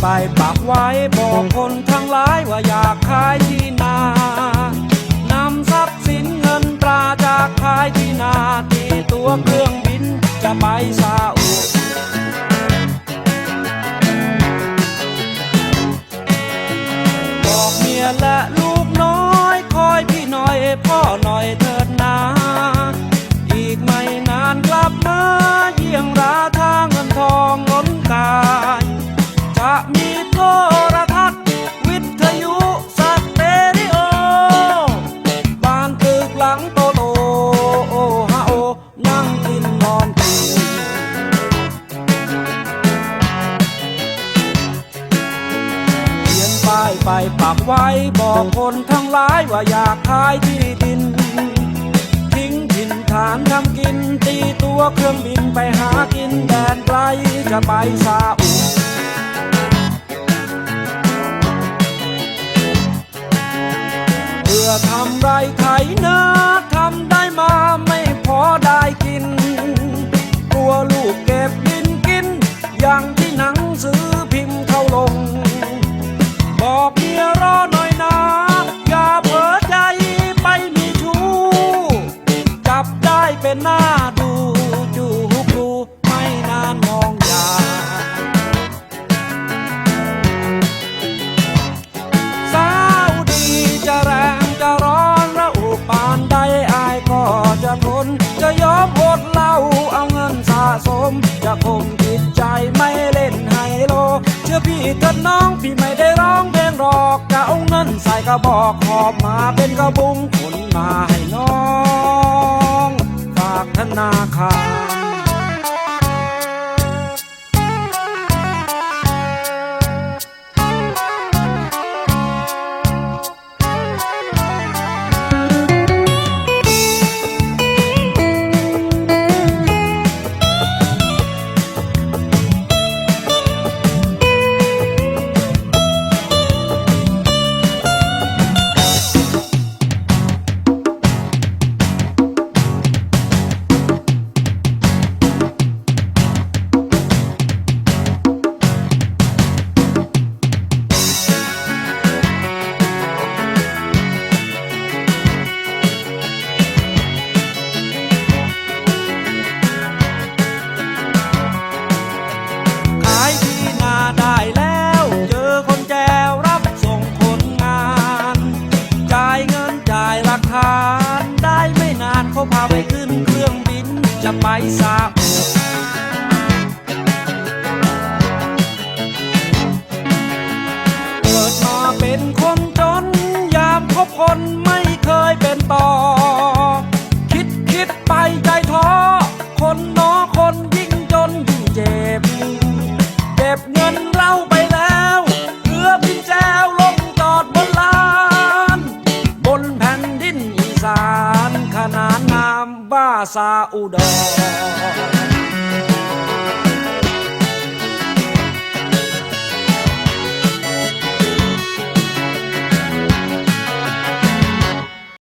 ไปปากไว้บอกคนทั้งหลายว่าอยากขายที่นานำทรัพย์สินเงินตราจากขายที่นาที่ตัวเครื่อง ป้ายไปปักไว้บอกคนทั้งหลายว่าอยากขายที่ดิน ทิ้งถิ่นฐานทำกิน ตีตัวเครื่องบินไปหากินแดนไกลจะไปซาอุเพื่อทำไรไถนาทำได้มาไม่พอได้กิน กลัวลูกเก็บดินกินอย่างที่ มจะคมจิตใจไม่เล่นไฮโล เชื่อพี่เถิดน้องพี่ไม่ได้ร้องเพลงหรอกจะเอาเงินใส่กระบอกหอบมาเป็นกระบุงขนมาให้ จะไปซาอุเกิดมาเป็นคนจน ยามพบคนไม่เคยเป็นต่อ คิดคิดไปใจท้อ คนน้อคนยิ่งจนยิ่งเจ็บ เก็บเงินเราไปแล้วเรือบินแจวลงจอดบนลาน บนแผ่นดินอีสาน ขนานนามบ้าซาอุดร